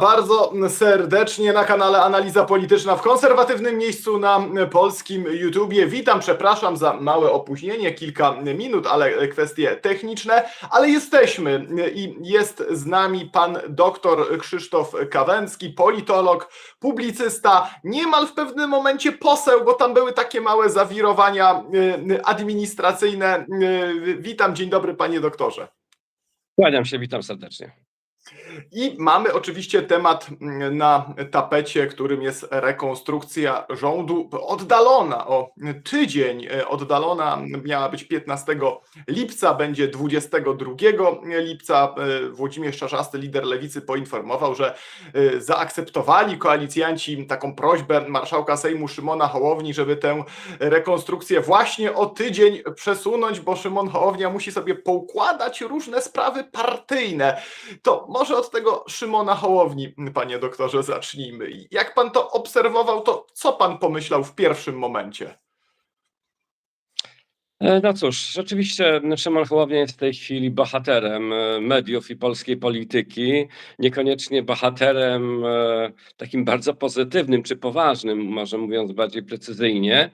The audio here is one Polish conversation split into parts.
bardzo serdecznie na kanale Analiza Polityczna w konserwatywnym miejscu na polskim YouTubie. Witam, przepraszam za małe opóźnienie, kilka minut, ale kwestie techniczne, ale jesteśmy i jest z nami pan doktor Krzysztof Kawęcki, politolog, publicysta, niemal w pewnym momencie poseł, bo tam były takie małe zawirowania y, administracyjne. Y, Witam, dzień dobry panie doktorze. Kłaniam się, witam serdecznie. I mamy oczywiście temat mm, na tapecie, którym jest rekonstrukcja rządu oddalona o tydzień. e, Oddalona miała być 15 lipca, będzie 22 lipca. E, Włodzimierz Czarzasty, lider lewicy, poinformował, że e, zaakceptowali koalicjanci taką prośbę marszałka Sejmu Szymona Hołowni, żeby tę rekonstrukcję właśnie o tydzień przesunąć, bo Szymon Hołownia musi sobie poukładać różne sprawy partyjne. To może od tego Szymona Hołowni, panie doktorze, zacznijmy. Jak pan to obserwował, to co pan pomyślał w pierwszym momencie? E, No cóż, rzeczywiście Szymon Hołownia jest w tej chwili bohaterem e, mediów i polskiej polityki. Niekoniecznie bohaterem e, takim bardzo pozytywnym czy poważnym, może mówiąc bardziej precyzyjnie.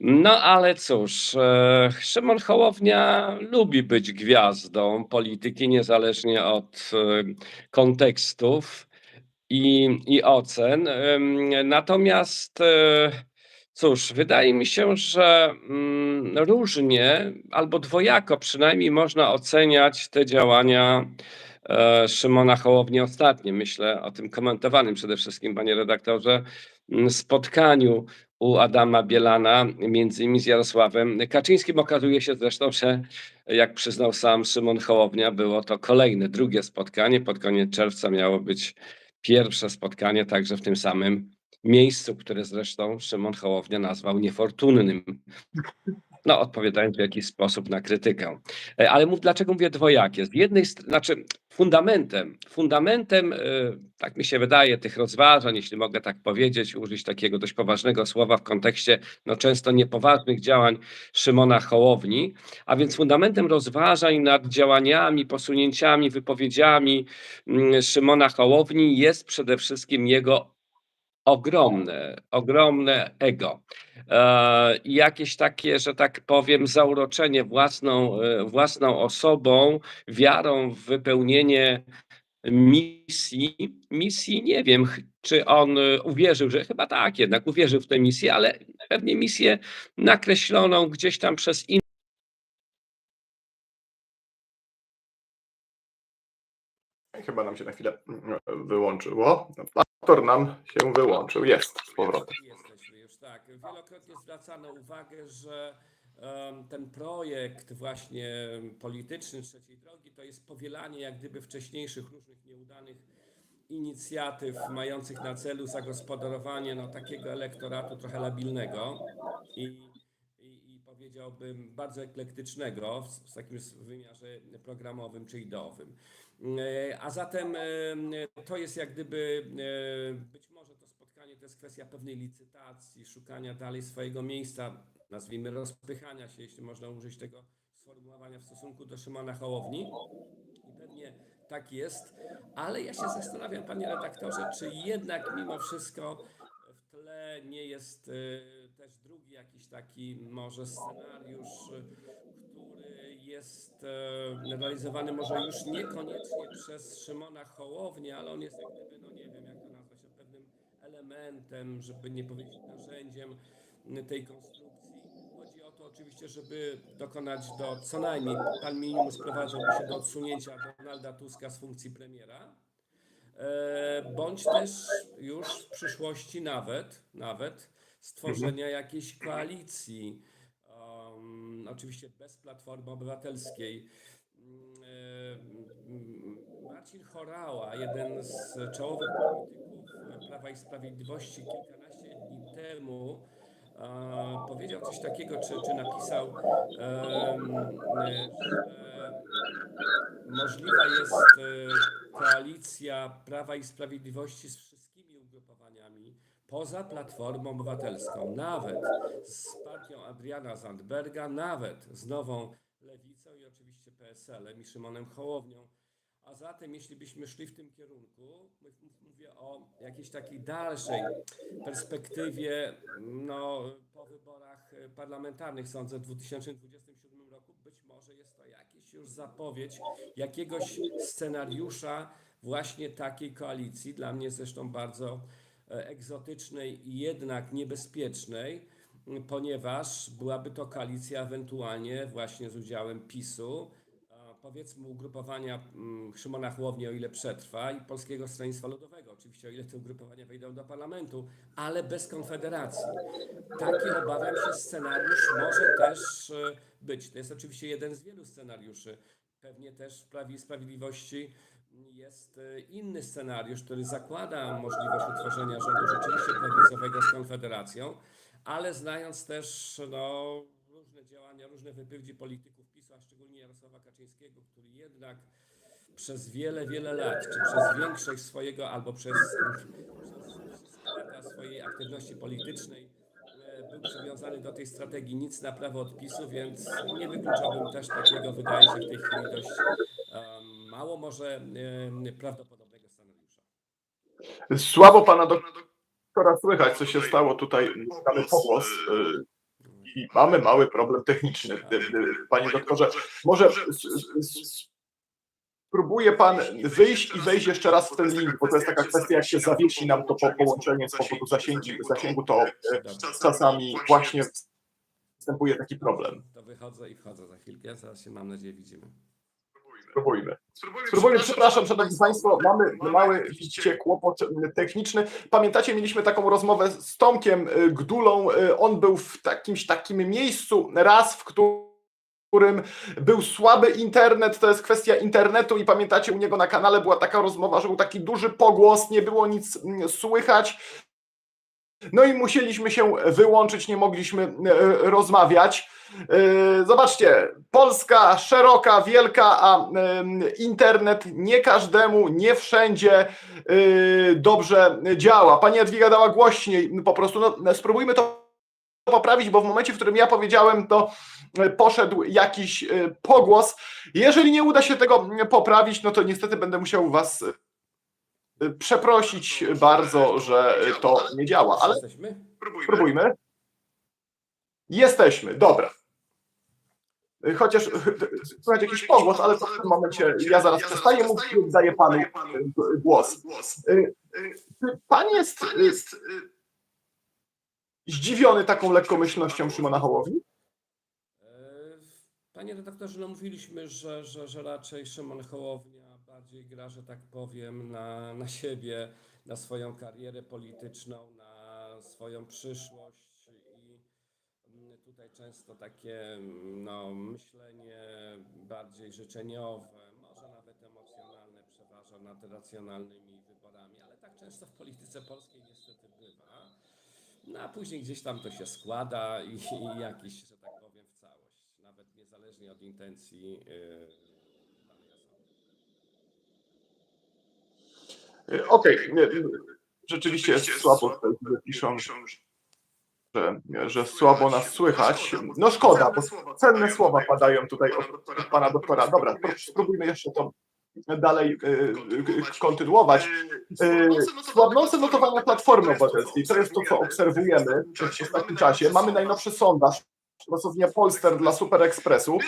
No ale cóż, e, Szymon Hołownia lubi być gwiazdą polityki, niezależnie od e, kontekstów i, i ocen. Natomiast e, cóż, wydaje mi się, że mm, różnie albo dwojako przynajmniej można oceniać te działania Szymona Hołowni ostatnie. Myślę o tym komentowanym przede wszystkim, panie redaktorze, m, spotkaniu u Adama Bielana, między innymi z Jarosławem Kaczyńskim. Okazuje się zresztą, że jak przyznał sam Szymon Hołownia, było to kolejne, drugie spotkanie. Pod koniec czerwca miało być pierwsze spotkanie także w tym samym miejscu, które zresztą Szymon Hołownia nazwał niefortunnym. No, odpowiadając w jakiś sposób na krytykę. E, Ale mów, dlaczego mówię dwojakie? Z jednej strony, znaczy fundamentem, fundamentem, e, tak mi się wydaje, tych rozważań, jeśli mogę tak powiedzieć, użyć takiego dość poważnego słowa w kontekście no, często niepoważnych działań Szymona Hołowni, a więc fundamentem rozważań nad działaniami, posunięciami, wypowiedziami mm, Szymona Hołowni jest przede wszystkim jego ogromne, ogromne ego. E, jakieś takie, że tak powiem, zauroczenie własną, e, własną osobą, wiarą w wypełnienie misji. Misji nie wiem, czy on e, uwierzył, że chyba tak, jednak uwierzył w tę misję, ale pewnie misję nakreśloną gdzieś tam przez innych. Chyba nam się na chwilę mm, wyłączyło. Aktor nam się wyłączył. Jest z powrotem. Jesteśmy już tak. Wielokrotnie zwracano uwagę, że ten projekt właśnie polityczny trzeciej drogi to jest powielanie jak gdyby wcześniejszych różnych nieudanych inicjatyw mających na celu zagospodarowanie no, takiego elektoratu trochę labilnego i powiedziałbym bardzo eklektycznego w, w takim wymiarze programowym czy ideowym. E, A zatem e, to jest jak gdyby e, być może to spotkanie to jest kwestia pewnej licytacji, szukania dalej swojego miejsca, nazwijmy rozpychania się, jeśli można użyć tego sformułowania w stosunku do Szymona Hołowni. I pewnie tak jest, ale ja się zastanawiam, panie redaktorze, czy jednak mimo wszystko w tle nie jest drugi jakiś taki może scenariusz, który jest e, realizowany może już niekoniecznie przez Szymona Hołownię, ale on jest jak gdyby, no nie wiem jak to nazwać, no pewnym elementem, żeby nie powiedzieć narzędziem tej konstrukcji. Chodzi o to oczywiście, żeby dokonać do co najmniej, pan minimum sprowadzałby się do odsunięcia Donalda Tuska z funkcji premiera, e, bądź też już w przyszłości nawet, nawet stworzenia jakiejś koalicji, um, oczywiście bez Platformy Obywatelskiej. Mm, e, mm, Marcin Chorała, jeden z czołowych polityków Prawa i Sprawiedliwości kilkanaście dni temu e, powiedział coś takiego, czy, czy napisał, e, że możliwa jest koalicja Prawa i Sprawiedliwości z poza Platformą Obywatelską, nawet z partią Adriana Zandberga, nawet z Nową Lewicą i oczywiście PSL-em i Szymonem Hołownią. A zatem, jeśli byśmy szli w tym kierunku, mówię o jakiejś takiej dalszej perspektywie, no, po wyborach e, parlamentarnych, sądzę, w 2027 roku, być może jest to jakaś już zapowiedź jakiegoś scenariusza właśnie takiej koalicji, dla mnie zresztą bardzo egzotycznej i jednak niebezpiecznej, ponieważ byłaby to koalicja ewentualnie właśnie z udziałem PiSu, powiedzmy ugrupowania mm, Szymona Hołowni, o ile przetrwa, i Polskiego Stronnictwa Ludowego, oczywiście o ile te ugrupowania wejdą do parlamentu, ale bez Konfederacji. Taki obawiam się scenariusz może też e, być. To jest oczywiście jeden z wielu scenariuszy. Pewnie też w Prawie i Sprawiedliwości jest e, inny scenariusz, który zakłada możliwość utworzenia rządu rzeczywiście prawicowego z Konfederacją, ale znając też no, różne działania, różne wypowiedzi polityków PiSu, a szczególnie Jarosława Kaczyńskiego, który jednak przez wiele, wiele lat, czy przez większość swojego, albo przez, przez lata swojej aktywności politycznej e, był przywiązany do tej strategii nic na prawo od PiSu, więc nie wykluczałbym też takiego, wydaje się w tej chwili dość em, mało może em, prawdopodobnego scenariusza. Słabo pana doktora słychać, co się stało tutaj. Mamy pogłos y, i mamy mały problem techniczny. Y, Panie doktorze, może spróbuje pan wyjść i wejść jeszcze raz w ten link, bo to jest taka kwestia, jak się zawiesi nam to po połączenie z powodu zasięgu, zasięgu to czasami właśnie występuje taki problem. To wychodzę i wchodzę za chwilkę, zaraz się mam nadzieję widzimy. Spróbujmy. Spróbujmy, przepraszam, szanowni państwo, mamy mały, widzicie, kłopot techniczny. Pamiętacie, mieliśmy taką rozmowę z Tomkiem y, Gdulą. y, On był w jakimś takim miejscu raz, w którym był słaby internet, to jest kwestia internetu i pamiętacie, u niego na kanale była taka rozmowa, że był taki duży pogłos, nie było nic mm, słychać. No i musieliśmy się wyłączyć, nie mogliśmy y, rozmawiać. Yy, Zobaczcie, Polska szeroka, wielka, a internet nie każdemu, nie wszędzie yy, dobrze działa. Pani Jadwiga dała głośniej, po prostu no, spróbujmy to poprawić, bo w momencie, w którym ja powiedziałem, to poszedł jakiś pogłos. Jeżeli nie uda się tego poprawić, no to niestety będę musiał was przeprosić bardzo, że to nie działa, ale Jesteśmy? Spróbujmy. Jesteśmy, dobra. Chociaż słychać jakiś pogłos, ale to w tym momencie ja zaraz przestaję mówić i daję panu y, głos. Czy pan jest y, zdziwiony taką lekkomyślnością Szymona Hołowni? E, Panie redaktorze, no mówiliśmy, że, że, że raczej Szymon Hołownia bardziej gra, że tak powiem, na, na siebie, na swoją karierę polityczną, na swoją przyszłość i mm, tutaj często takie mm, no, myślenie bardziej życzeniowe, może nawet emocjonalne przeważa nad racjonalnymi wyborami, ale tak często w polityce polskiej niestety bywa. No a później gdzieś tam to się składa i, i jakiś, że tak powiem, w całość, nawet niezależnie od intencji Okej, nie, rzeczywiście jest słabo, tutaj piszą, że, że słabo nas słychać. No szkoda, bo cenne słowa padają tutaj od, pana doktora. Dobra, spró- spróbujmy jeszcze to dalej y, y, kontynuować. Y, Słabnące notowania Platformy Obywatelskiej, to jest to, co obserwujemy w ostatnim czasie. Mamy najnowszy sondaż, pracownia Polster dla Super Expressu.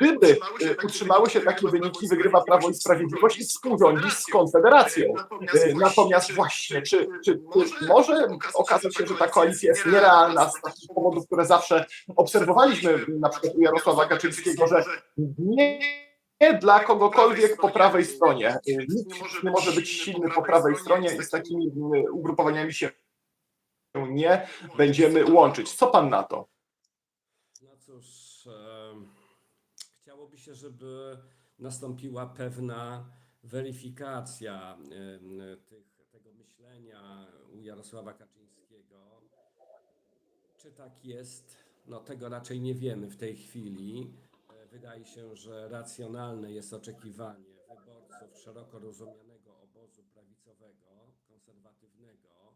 Gdyby y, utrzymały się takie wyniki, wygrywa Prawo i Sprawiedliwość i współrządzi z Konfederacją. Y, Natomiast właśnie, czy, czy, czy może okazać się, że ta koalicja jest nierealna z takich powodów, które zawsze obserwowaliśmy, na przykład u Jarosława Kaczyńskiego, że nie dla kogokolwiek po prawej stronie. Y, Nikt nie może być silny po prawej stronie i z takimi ugrupowaniami się nie będziemy łączyć. Co pan na to? No cóż, em, żeby nastąpiła pewna weryfikacja tych, tego myślenia u Jarosława Kaczyńskiego. Czy tak jest? No tego raczej nie wiemy w tej chwili. E, Wydaje się, że racjonalne jest oczekiwanie wyborców szeroko rozumianego obozu prawicowego, konserwatywnego,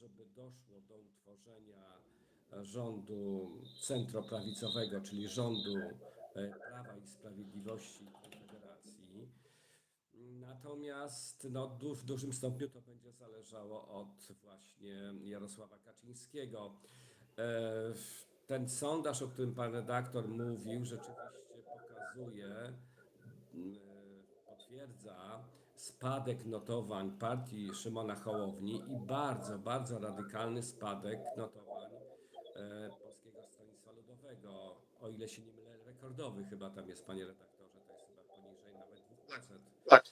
żeby doszło do utworzenia rządu centroprawicowego, czyli rządu Prawa i Sprawiedliwości i Konfederacji. Natomiast no, w dużym stopniu to będzie zależało od właśnie Jarosława Kaczyńskiego. E, Ten sondaż, o którym pan redaktor mówił, rzeczywiście pokazuje, m, potwierdza spadek notowań partii Szymona Hołowni i bardzo, bardzo radykalny spadek notowań e, Polskiego Stronnictwa Ludowego. O ile się nie mylę, rekordowy chyba tam jest, panie redaktorze, to jest chyba poniżej nawet 2%. Tak.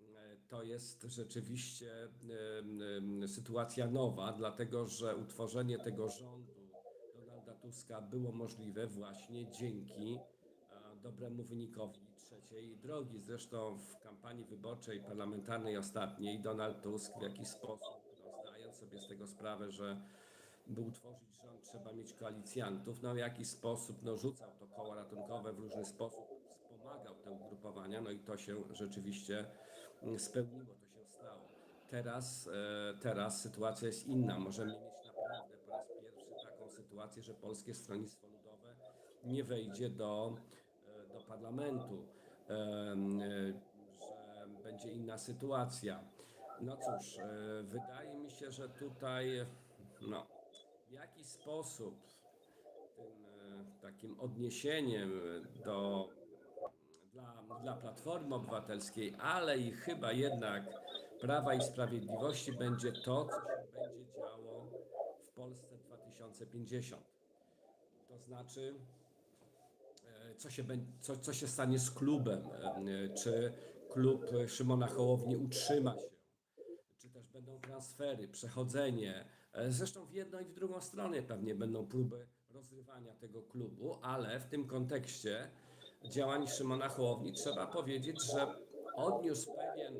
E, To jest rzeczywiście sytuacja nowa, dlatego że utworzenie tego rządu Donalda Tuska było możliwe właśnie dzięki e, dobremu wynikowi trzeciej drogi. Zresztą w kampanii wyborczej parlamentarnej ostatniej Donald Tusk w jakiś sposób, no, zdając sobie z tego sprawę, że by utworzyć rząd trzeba mieć koalicjantów, no w jakiś sposób no, rzucał to koło ratunkowe w różny sposób, wspomagał te ugrupowania, no i to się rzeczywiście mm, spełniło, to się stało. Teraz, e, teraz sytuacja jest inna. Możemy mieć naprawdę po raz pierwszy taką sytuację, że Polskie Stronnictwo Ludowe nie wejdzie do, e, do parlamentu, e, że będzie inna sytuacja. No cóż, wydaje mi się, że tutaj no, jaki sposób tym e, takim odniesieniem do, dla, dla Platformy Obywatelskiej, ale i chyba jednak Prawa i Sprawiedliwości będzie to, co się będzie działo w Polsce 2050. To znaczy, e, co się, co, co się stanie z klubem, e, czy klub Szymona Hołowni utrzyma się, będą transfery, przechodzenie. E, Zresztą w jedną i w drugą stronę pewnie będą próby rozrywania tego klubu, ale w tym kontekście działań Szymona Hołowni trzeba powiedzieć, że odniósł pewien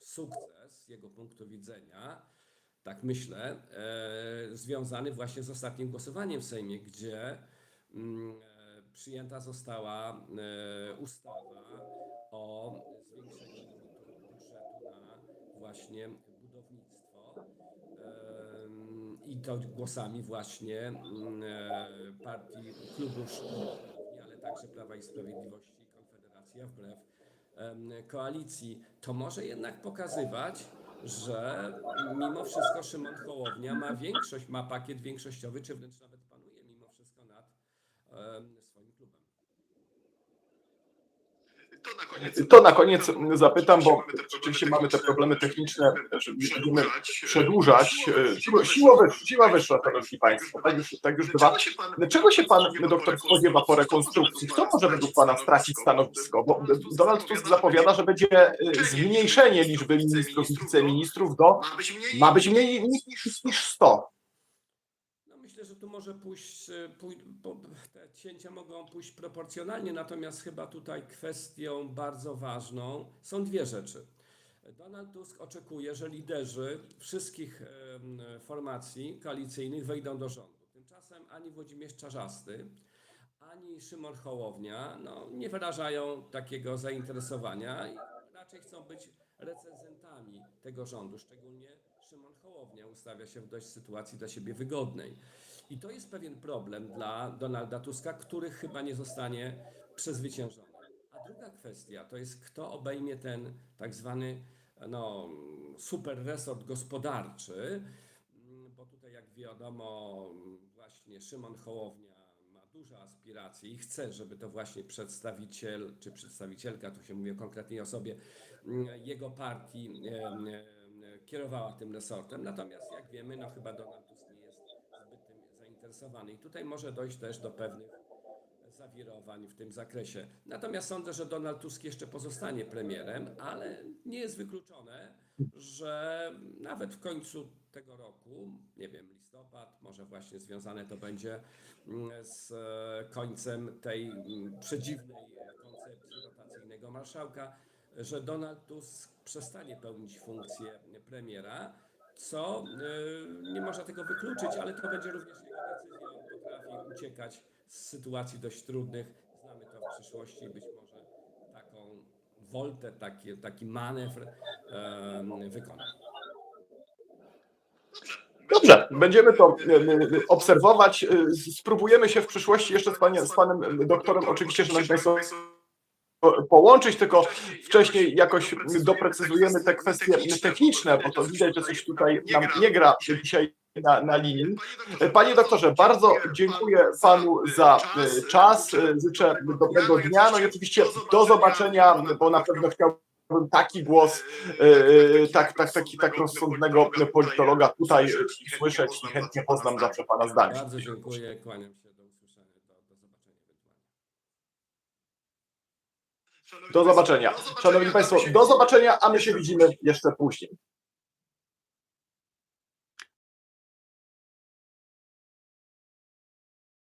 sukces z jego punktu widzenia, tak myślę, e, związany właśnie z ostatnim głosowaniem w Sejmie, gdzie mm, e, przyjęta została ustawa o zwiększeniu budżetu na właśnie I to głosami właśnie partii klubu Szumowni, ale także Prawa i Sprawiedliwości i Konfederacji, a wbrew koalicji. To może jednak pokazywać, że mimo wszystko Szymon Hołownia ma większość, ma pakiet większościowy, czy wręcz nawet panuje mimo wszystko nad To na koniec, zapytam, bo oczywiście mamy te problemy techniczne, że będziemy przedłużać. e, Siła, wyższa, szanowni państwo. Tak już, tak już bywa. Czego się pan, doktor spodziewa po rekonstrukcji? Kto może według pana stracić stanowisko? Bo Donald Tusk zapowiada, że będzie e, zmniejszenie liczby ministrów i wiceministrów do Ma być mniej, niż 100. Tu może pójść, e, pój, te cięcia mogą pójść proporcjonalnie, natomiast chyba tutaj kwestią bardzo ważną są dwie rzeczy. Donald Tusk oczekuje, że liderzy wszystkich formacji koalicyjnych wejdą do rządu. Tymczasem ani Włodzimierz Czarzasty, ani Szymon Hołownia no, nie wyrażają takiego zainteresowania i raczej chcą być recenzentami tego rządu, szczególnie Szymon Hołownia ustawia się w dość sytuacji dla siebie wygodnej. I to jest pewien problem dla Donalda Tuska, który chyba nie zostanie przezwyciężony. A druga kwestia to jest, kto obejmie ten tak zwany no, super resort gospodarczy, Mm, bo tutaj jak wiadomo właśnie Szymon Hołownia ma duże aspiracje i chce, żeby to właśnie przedstawiciel czy przedstawicielka, tu się mówi o konkretnej osobie, mm, jego partii kierowała tym resortem. Natomiast jak wiemy, no chyba Donald Tusk nie jest zbyt i tutaj może dojść też do pewnych zawirowań w tym zakresie. Natomiast sądzę, że Donald Tusk jeszcze pozostanie premierem, ale nie jest wykluczone, że nawet w końcu tego roku, nie wiem, listopad, może właśnie związane to będzie mm, z e, końcem tej mm, przedziwnej koncepcji rotacyjnego marszałka, że Donald Tusk przestanie pełnić funkcję premiera, co e, nie można tego wykluczyć, ale to będzie również jego decyzja. On potrafi uciekać z sytuacji dość trudnych. Znamy to w przyszłości być może taką woltę, taki, taki manewr em, wykona. Dobrze, będziemy to e, e, obserwować. E, Spróbujemy się w przyszłości jeszcze z, panie, z panem doktorem, oczywiście, że Państwo połączyć, tylko wcześniej jakoś doprecyzujemy te kwestie techniczne, bo to widać, że coś tutaj nam nie gra dzisiaj na, na linii. Panie doktorze, bardzo dziękuję panu za e, czas, e, życzę dobrego dnia, no i oczywiście do zobaczenia, bo na pewno chciałbym taki głos, e, e, tak, tak, taki, tak rozsądnego politologa tutaj słyszeć i chętnie poznam zawsze pana zdanie. Bardzo dziękuję, kłaniam się, do usłyszenia, do, do zobaczenia ewentualnie. Do zobaczenia. Szanowni Państwo, do zobaczenia, a my się widzimy jeszcze później.